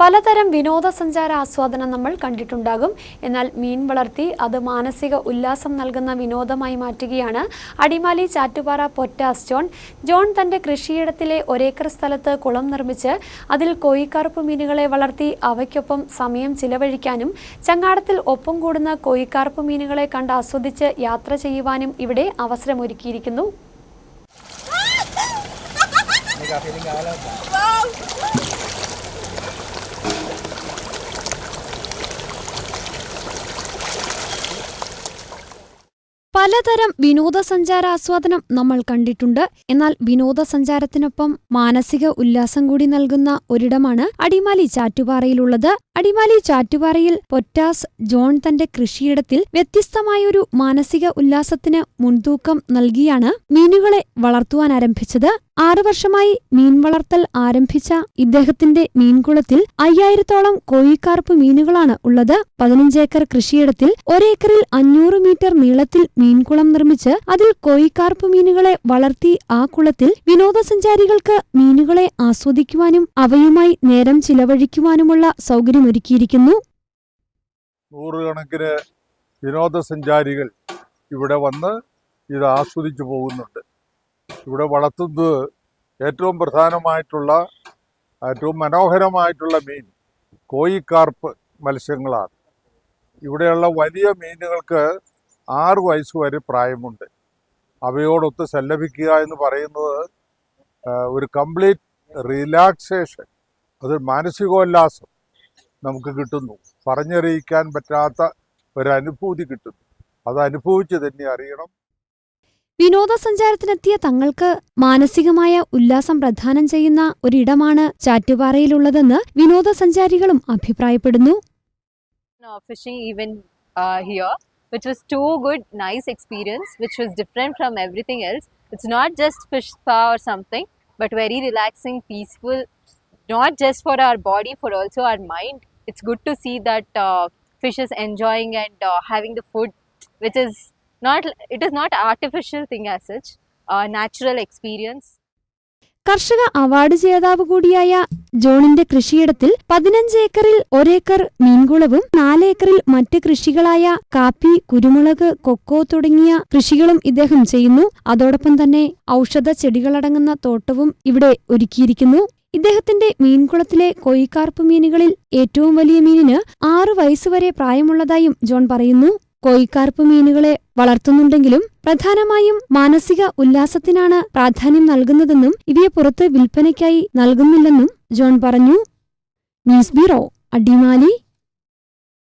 പലതരം വിനോദസഞ്ചാര ആസ്വാദനം നമ്മൾ കണ്ടിട്ടുണ്ടാകും. എന്നാൽ മീൻ വളർത്തി അത് മാനസിക ഉല്ലാസം നൽകുന്ന വിനോദമായി മാറ്റുകയാണ് അടിമാലി ചാറ്റുപാറ പൊറ്റാസ് ജോൺ. ജോൺ തന്റെ കൃഷിയിടത്തിലെ ഒരേക്കർ സ്ഥലത്ത് കുളം നിർമ്മിച്ച് അതിൽ കോയിക്കാർപ്പ് മീനുകളെ വളർത്തി അവയ്ക്കൊപ്പം സമയം ചിലവഴിക്കാനും ചങ്ങാടത്തിൽ ഒപ്പം കൂടുന്ന കോയിക്കാർപ്പ് മീനുകളെ കണ്ട് ആസ്വദിച്ച് യാത്ര ചെയ്യുവാനും ഇവിടെ അവസരമൊരുക്കിയിരിക്കുന്നു. പലതരം വിനോദസഞ്ചാര ആസ്വാദനം നമ്മൾ കണ്ടിട്ടുണ്ട്. എന്നാൽ വിനോദസഞ്ചാരത്തിനൊപ്പം മാനസിക ഉല്ലാസം കൂടി നൽകുന്ന ഒരിടമാണ് അടിമാലി ചാറ്റുപാറയിലുള്ളത്. അടിമാലി ചാറ്റുപാറയിൽ പൊറ്റാസ് ജോൺ തന്റെ കൃഷിയിടത്തിൽ വ്യത്യസ്തമായൊരു മാനസിക ഉല്ലാസത്തിന് മുൻതൂക്കം നൽകിയാണ് മീനുകളെ വളർത്തുവാൻ ആരംഭിച്ചത്. ആറു വർഷമായി മീൻ വളർത്തൽ ആരംഭിച്ച ഇദ്ദേഹത്തിന്റെ മീൻകുളത്തിൽ അയ്യായിരത്തോളം കോഴിക്കാർപ്പ് മീനുകളാണ് ഉള്ളത്. പതിനഞ്ചേക്കർ കൃഷിയിടത്തിൽ ഒരേക്കറിൽ അഞ്ഞൂറ് മീറ്റർ നീളത്തിൽ മീൻകുളം നിർമ്മിച്ച് അതിൽ കോഴിക്കാർപ്പ് മീനുകളെ വളർത്തി ആ കുളത്തിൽ വിനോദസഞ്ചാരികൾക്ക് മീനുകളെ ആസ്വദിക്കുവാനും അവയുമായി നേരം ചിലവഴിക്കുവാനുമുള്ള സൗകര്യമൊരുക്കിയിരിക്കുന്നു നൂറുകണക്കിന് വിനോദസഞ്ചാരികൾ ഇവിടെ വന്ന് ഇത് ആസ്വദിച്ചു പോകുന്നുണ്ട്. ഇവിടെ വളർത്തുന്നത് ഏറ്റവും പ്രധാനമായിട്ടുള്ള ഏറ്റവും മനോഹരമായിട്ടുള്ള മീൻ കോയിക്കാർപ്പ് മത്സ്യങ്ങളാണ്. ഇവിടെയുള്ള വലിയ മീനുകൾക്ക് ആറ് വയസ്സ് വരെ പ്രായമുണ്ട്. അവയോടൊത്ത് സല്ലപിക്കുക എന്ന് പറയുന്നത് ഒരു കംപ്ലീറ്റ് റിലാക്സേഷൻ അത് മാനസികോല്ലാസം. നമുക്ക് കിട്ടുന്നു പറഞ്ഞറിയിക്കാൻ പറ്റാത്ത ഒരു അനുഭൂതി കിട്ടുന്നു അത് അനുഭവിച്ച് തന്നെ അറിയണം വിനോദസഞ്ചാരത്തിനെത്തിയ തങ്ങൾക്ക് മാനസികമായ ഉല്ലാസം പ്രദാനം ചെയ്യുന്ന ഒരിടമാണ് ചാറ്റുപാറയിലുള്ളതെന്ന് വിനോദസഞ്ചാരികളും അഭിപ്രായപ്പെടുന്നു uh, fishing even uh, here, which was too good, nice experience, which was different from everything else. It's not just fish spa or something, but very relaxing, peaceful, not just for our body, for also our mind. It's good to see that uh, fish is enjoying and uh, having the food, which is not. It is not artificial thing as such. Uh, natural experience. കർഷക award ജേതാവ് കൂടിയായ ജോണിന്റെ കൃഷിയിടത്തിൽ പതിനഞ്ച് ഏക്കറിൽ ഒരേക്കർ മീൻകുളവും നാലേക്കറിൽ മറ്റ് കൃഷികളായ കാപ്പി കുരുമുളക് കൊക്കോ തുടങ്ങിയ കൃഷികളും ഇദ്ദേഹം ചെയ്യുന്നു അതോടൊപ്പം തന്നെ ഔഷധ ചെടികളടങ്ങുന്ന തോട്ടവും ഇവിടെ ഒരുക്കിയിരിക്കുന്നു ഇദ്ദേഹത്തിന്റെ മീൻകുളത്തിലെ കൊയ്ക്കാർപ്പ് മീനുകളിൽ ഏറ്റവും വലിയ മീനിന് ആറു വയസ്സുവരെ പ്രായമുള്ളതായും ജോൺ പറയുന്നു. കോയിക്കാർപ്പ് മീനുകളെ വളർത്തുന്നുണ്ടെങ്കിലും പ്രധാനമായും മാനസിക ഉല്ലാസത്തിനാണ് പ്രാധാന്യം നൽകുന്നതെന്നും ഇവയെ പുറത്ത് വിൽപ്പനയ്ക്കായി നൽകുന്നില്ലെന്നും ജോൺ പറഞ്ഞു. News bureau Adimali.